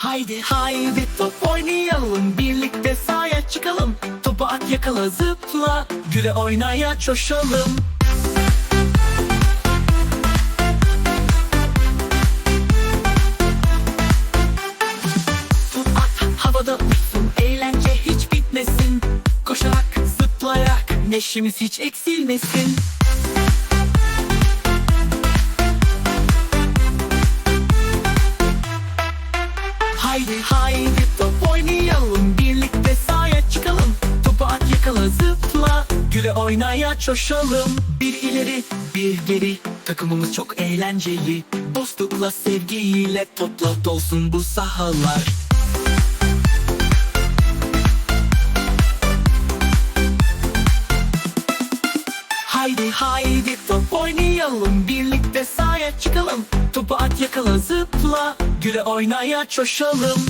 Haydi haydi top oynayalım. Birlikte sahaya çıkalım. Topu at yakala zıpla. Güle oynaya coşalım. Top at havada uçsun Eğlence hiç bitmesin. Koşarak zıplayarak Neşemiz hiç eksilmesin Haydi haydi top oynayalım. Birlikte sahaya çıkalım. Topu at yakala zıpla. Güle oynaya coşalım. Bir ileri bir geri. Takımımız çok eğlenceli. Dostlukla sevgiyle topla dolsun bu sahalar. Haydi haydi top oynayalım. Birlikte çıkalım Topu at yakala zıpla. Güle oynaya coşalım